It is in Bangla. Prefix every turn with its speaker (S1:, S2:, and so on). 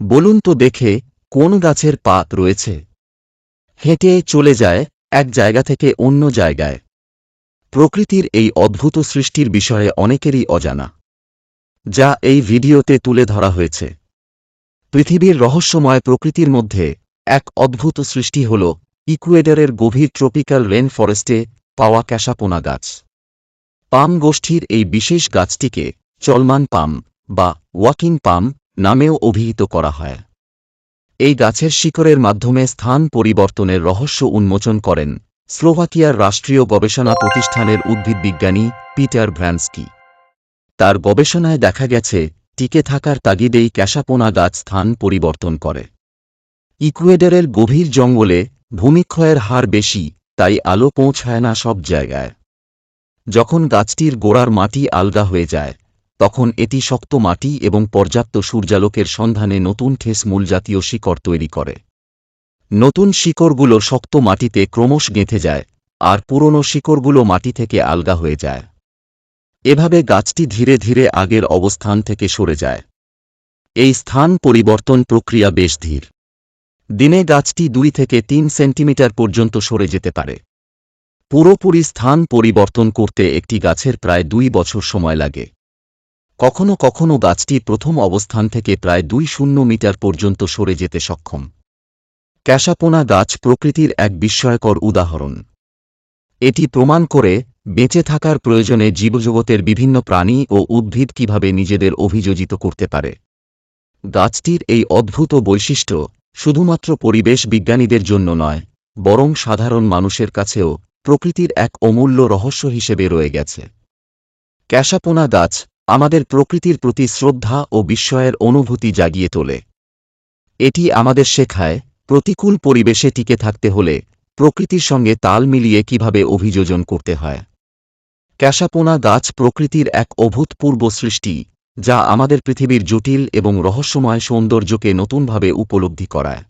S1: বলুন তো দেখে কোন গাছের পাত রয়েছে। হেঁটে চলে যায় এক জায়গা থেকে অন্য জায়গায়। প্রকৃতির এই অদ্ভুত সৃষ্টির বিষয়ে অনেকেরই অজানা, যা এই ভিডিওতে তুলে ধরা হয়েছে। পৃথিবীর রহস্যময় প্রকৃতির মধ্যে এক অদ্ভুত সৃষ্টি হল ইকুয়েডারের গভীর ট্রপিক্যাল রেন ফরেস্টে পাওয়া ক্যাশাপোনা গাছ। পাম গোষ্ঠীর এই বিশেষ গাছটিকে চলমান পাম বা ওয়াকিং পাম নামেও অভিহিত করা হয়। এই গাছের শিকড়ের মাধ্যমে স্থান পরিবর্তনের রহস্য উন্মোচন করেন স্লোভাকিয়ার রাষ্ট্রীয় গবেষণা প্রতিষ্ঠানের উদ্ভিদবিজ্ঞানী পিটার ভ্র্যান্সকি তার গবেষণায় দেখা গেছে, টিকে থাকার তাগিদেই ক্যাশাপোনা গাছ স্থান পরিবর্তন করে। ইকুয়েডরের গভীর জঙ্গলে ভূমিক্ষয়ের হার বেশি, তাই আলো পৌঁছায় না সব জায়গায়। যখন গাছটির গোড়ার মাটি আলগা হয়ে যায় তখন এটি শক্ত মাটি এবং পর্যাপ্ত সূর্যালোকের সন্ধানে নতুন ঠেস মূলজাতীয় শিকড় তৈরি করে। নতুন শিকড়গুলো শক্ত মাটিতে ক্রমশ গেঁথে যায়, আর পুরনো শিকড়গুলো মাটি থেকে আলগা হয়ে যায়। এভাবে গাছটি ধীরে ধীরে আগের অবস্থান থেকে সরে যায়। এই স্থান পরিবর্তন প্রক্রিয়া বেশ ধীর। দিনে গাছটি দুই থেকে তিন সেন্টিমিটার পর্যন্ত সরে যেতে পারে। পুরোপুরি স্থান পরিবর্তন করতে একটি গাছের প্রায় দুই বছর সময় লাগে। কখনো কখনো গাছটি প্রথম অবস্থান থেকে প্রায় দুই শূন্য মিটার পর্যন্ত সরে যেতে সক্ষম। ক্যাশাপোনা গাছ প্রকৃতির এক বিস্ময়কর উদাহরণ। এটি প্রমাণ করে বেঁচে থাকার প্রয়োজনে জীবজগতের বিভিন্ন প্রাণী ও উদ্ভিদ কীভাবে নিজেদের অভিযোজিত করতে পারে। গাছটির এই অদ্ভুত বৈশিষ্ট্য শুধুমাত্র পরিবেশ বিজ্ঞানীদের জন্য নয়, বরং সাধারণ মানুষের কাছেও প্রকৃতির এক অমূল্য রহস্য হিসেবে রয়ে গেছে। ক্যাশাপোনা গাছ আমাদের প্রকৃতির প্রতি শ্রদ্ধা ও বিস্ময়ের অনুভূতি জাগিয়ে তোলে। এটি আমাদের শেখায়, প্রতিকূল পরিবেশে টিকে থাকতে হলে প্রকৃতির সঙ্গে তাল মিলিয়ে কীভাবে অভিযোজন করতে হয়। ক্যাশাপোনা গাছ প্রকৃতির এক অভূতপূর্ব সৃষ্টি, যা আমাদের পৃথিবীর জটিল এবং রহস্যময় সৌন্দর্যকে নতুনভাবে উপলব্ধি করায়।